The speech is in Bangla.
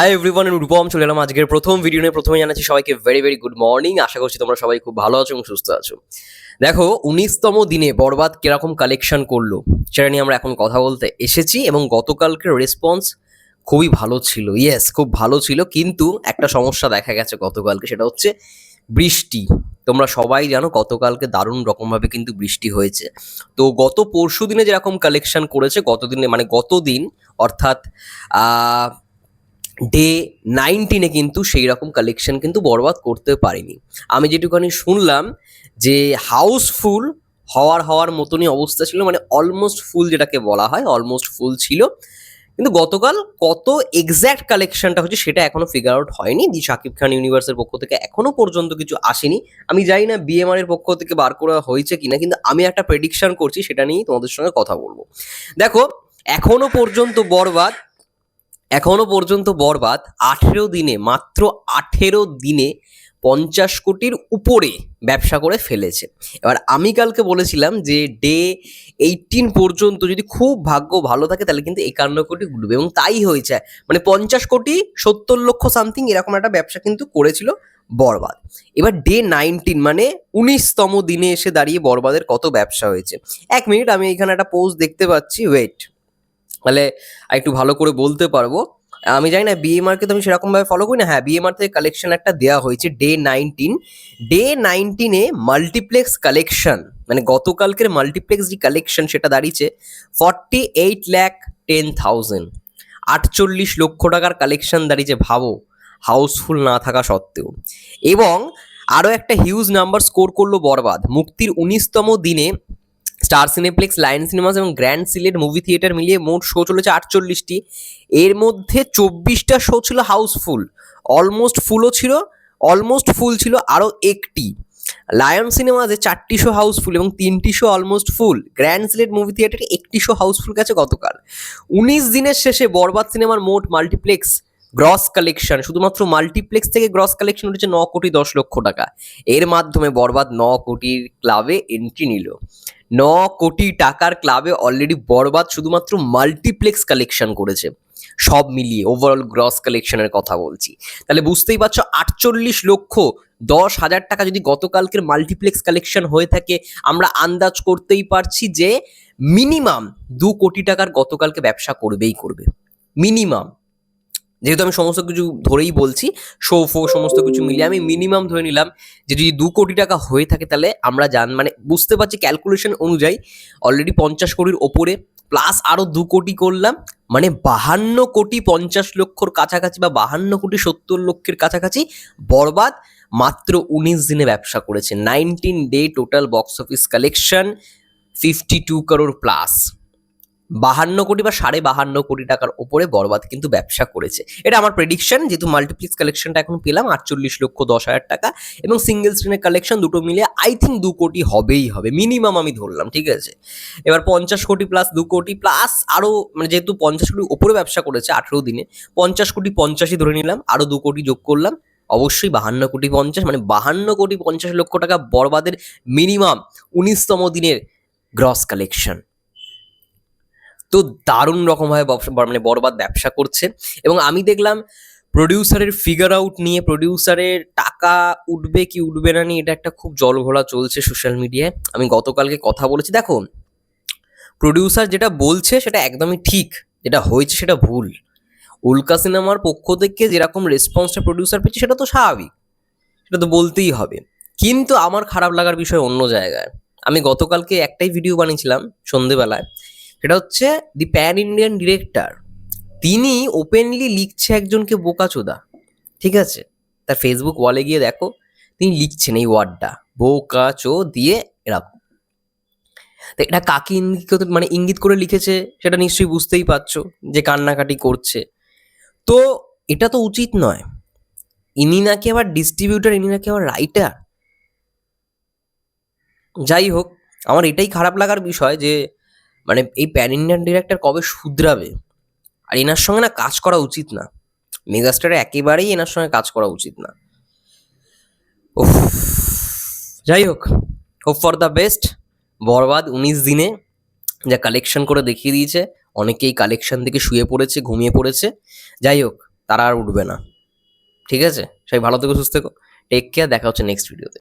হাই এভরিওয়ান রূপম, চলে এলাম আজকের প্রথম ভিডিও নিয়ে। প্রথমে জানাচ্ছি সবাইকে ভেরি ভেরি গুড মর্নিং আশা করছি তোমরা সবাই খুব ভালো আছো এবং সুস্থ আছো। দেখো, উনিশতম দিনে বরবাদ কীরকম কালেকশন করল, সেটা নিয়ে আমরা এখন কথা বলতে এসেছি এবং গতকালকের রেসপন্স খুবই ভালো ছিল। ইয়েস খুব ভালো ছিল, কিন্তু একটা সমস্যা দেখা গেছে গতকালকে, সেটা হচ্ছে বৃষ্টি। তোমরা সবাই জানো, গতকালকে দারুণ রকমভাবে কিন্তু বৃষ্টি হয়েছে। তো গত পরশু দিনে যেরকম কালেকশন করেছে গত দিনে মানে গত দিন অর্থাৎ ডে নাইনটিনে কিন্তু সেই রকম কালেকশন কিন্তু বরবাদ করতে পারিনি। আমি যেটুখানি শুনলাম যে হাউসফুল হওয়ার হওয়ার মতনই অবস্থা ছিল মানে অলমোস্ট ফুল যেটাকে বলা হয় অলমোস্ট ফুল ছিল। কিন্তু গতকাল কত এক্স্যাক্ট কালেকশনটা হচ্ছে সেটা এখনও ফিগার আউট হয়নি। দি শাকিব খান ইউনিভার্সের পক্ষ থেকে এখনও পর্যন্ত কিছু আসেনি। আমি জানি না বিএমআর এর পক্ষ থেকে বার করা হয়েছে কিনা, কিন্তু আমি একটা প্রেডিকশন করছি, সেটা নিয়েই তোমাদের সঙ্গে কথা বলব। দেখো, এখনও পর্যন্ত বরবাদ এখনও পর্যন্ত বরবাদ আঠেরো দিনে, মাত্র আঠেরো দিনে পঞ্চাশ কোটির উপরে ব্যবসা করে ফেলেছে। এবার আমি কালকে বলেছিলাম যে ডে এইটিন পর্যন্ত যদি খুব ভাগ্য ভালো থাকে, তাহলে কিন্তু একান্ন কোটি উঠবে এবং তাই হয়েছে। মানে পঞ্চাশ কোটি সত্তর লক্ষ সামথিং এরকম একটা ব্যবসা কিন্তু করেছিল বরবাদ। এবার ডে নাইনটিন মানে উনিশতম দিনে এসে দাঁড়িয়ে বরবাদের কত ব্যবসা হয়েছে। এক মিনিট, আমি এখানে একটা পোস্ট দেখতে পাচ্ছি ওয়েট তাহলে আর একটু ভালো করে বলতে পারব। আমি জানি না বিএমআরকে তো আমি সেরকমভাবে ফলো করি না। হ্যাঁ বিএমআর থেকে কালেকশন একটা দেওয়া হয়েছে ডে নাইনটিন ডে নাইনটিনে মাল্টিপ্লেক্স কালেকশন মানে গতকালকের মাল্টিপ্লেক্স যে কালেকশন সেটা দাঁড়িয়েছে forty eight lakh ten thousand আটচল্লিশ লক্ষ টাকার কালেকশন দাঁড়িয়েছে, ভাবো হাউসফুল না থাকা সত্ত্বেও। এবং আরও একটা হিউজ নাম্বার স্কোর করল বরবাদ। মুক্তির উনিশতম দিনে স্টার সিনেপ্লেক্স, লায়ন সিনেমাস এবং গ্র্যান্ড সিলেট মুভি থিয়েটার মিলিয়ে মোট শো চলেছে আটচল্লিশটি। এর মধ্যে চব্বিশটা শো ছিল হাউসফুল। অলমোস্ট ফুলও ছিল, অলমোস্ট ফুল ছিল আরও একটি। লায়ন সিনেমাতে চারটি শো হাউসফুল এবং তিনটি show almost full. Grand Sylhet movie থিয়েটারে একটি শো হাউসফুল গেছে গতকাল। উনিশ দিনের শেষে বরবাদ সিনেমার মোট মাল্টিপ্লেক্স গ্রস কালেকশন শুধুমাত্র মাল্টিপ্লেক্স থেকে গ্রস কালেকশন উঠেছে ন কোটি দশ লক্ষ টাকা। এর মাধ্যমে বরবাদ ন কোটির ক্লাবে এন্ট্রি নিল। ন কোটি টাকার ক্লাবে অলরেডি বরবাদ শুধুমাত্র মাল্টিপ্লেক্স কালেকশন করেছে। সব মিলিয়ে ওভারঅল গ্রস কালেকশনের কথা বলছি। তাহলে বুঝতেই পারছ, আটচল্লিশ লক্ষ দশ হাজার টাকা যদি গতকালকের মাল্টিপ্লেক্স কালেকশন হয়ে থাকে, আমরা আন্দাজ করতেই পারছি যে মিনিমাম দু কোটি টাকার গতকালকে ব্যবসা করবেই করবে। মিনিমাম যেহেতু আমি সমস্ত কিছু ধরেই বলছি শো ফো সমস্ত কিছু মিলিয়ে আমি মিনিমাম ধরে নিলাম যে যদি দু কোটি টাকা হয়ে থাকে তাহলে আমরা জান মানে বুঝতে পারছি ক্যালকুলেশন অনুযায়ী অলরেডি পঞ্চাশ কোটির ওপরে প্লাস আরও দু কোটি করলাম মানে বাহান্ন কোটি পঞ্চাশ লক্ষর কাছাকাছি বা বাহান্ন কোটি সত্তর লক্ষের কাছাকাছি বরবাদ মাত্র উনিশ দিনে ব্যবসা করেছে। Nineteen day total box office collection fifty two crore plus বাহান্ন কোটি বা সাড়ে বাহান্ন কোটি টাকার ওপরে বরবাদ কিন্তু ব্যবসা করেছে। এটা আমার প্রেডিকশন যেহেতু মাল্টিপ্লেক্স কালেকশনটা এখন পেলাম, আটচল্লিশ লক্ষ দশ হাজার টাকা এবং সিঙ্গেল স্ক্রিনের কালেকশন দুটো মিলে আই থিঙ্ক দু কোটি হবেই হবে। মিনিমাম আমি ধরলাম, ঠিক আছে? এবার পঞ্চাশ কোটি প্লাস দু কোটি প্লাস আরও মানে যেহেতু পঞ্চাশ কোটির ওপরে ব্যবসা করেছে আঠেরো দিনে, পঞ্চাশ কোটি পঞ্চাশই ধরে নিলাম আরও দু কোটি যোগ করলাম, অবশ্যই বাহান্ন কোটি পঞ্চাশ মানে বাহান্ন কোটি পঞ্চাশ লক্ষ টাকা বরবাদের মিনিমাম উনিশতম দিনের গ্রস কালেকশন তো দারুণ রকমভাবে মানে বরবাদ ব্যবসা করছে। এবং আমি দেখলাম প্রডিউসারের ফিগার আউট নিয়ে প্রডিউসারের টাকা উঠবে কি উঠবে না নিয়ে এটা একটা খুব জলঘোলা চলছে সোশ্যাল মিডিয়ায় আমি গতকালকে কথা বলেছি, দেখো প্রডিউসার যেটা বলছে সেটা একদমই ঠিক, যেটা হয়েছে সেটা ভুল। উল্কা সিনেমার পক্ষ থেকে যেরকম রেসপন্সটা প্রডিউসার পেয়েছে সেটা তো স্বাভাবিক, সেটা তো বলতেই হবে। কিন্তু আমার খারাপ লাগার বিষয় অন্য জায়গায়। আমি গতকালকে একটাই ভিডিও বানিয়েছিলাম সন্ধেবেলায় সেটা হচ্ছে দি প্যান ইন্ডিয়ান ডিরেক্টর। তিনি ওপেনলি লিখছে একজনকে বোকাচোদা। ঠিক আছে? তার ফেসবুক ওয়ালে গিয়ে দেখো, তিনি লিখছেন এই ওয়ার্ডটা বোকাচো দিয়ে এরকম। তো এটা কাকে ইঙ্গিত মানে ইঙ্গিত করে লিখেছে, সেটা নিশ্চয়ই বুঝতেই পারছ যে কান্নাকাটি করছে। তো এটা তো উচিত নয়। ইনি নাকি আবার ডিস্ট্রিবিউটার ইনি নাকি আবার রাইটার যাই হোক, আমার এটাই খারাপ লাগার বিষয় যে মানে এই প্যান ইন্ডিয়ান ডিরেক্টর কবে শুধরাবে? আর এনার সঙ্গে না কাজ করা উচিত না। মেগাস্টারে একেবারেই এনার সঙ্গে কাজ করা উচিত না। উফ, যাই হোক hope for the best Barbaad, উনিশ দিনে যা কালেকশন করে দেখিয়ে দিয়েছে, অনেকেই কালেকশন থেকে শুয়ে পড়েছে, ঘুমিয়ে পড়েছে। যাই হোক, তারা আর উঠবে না। ঠিক আছে? সবাই ভালো থেকো, সুস্থ থেকো। টেক কেয়ার দেখা হচ্ছে নেক্সট ভিডিওতে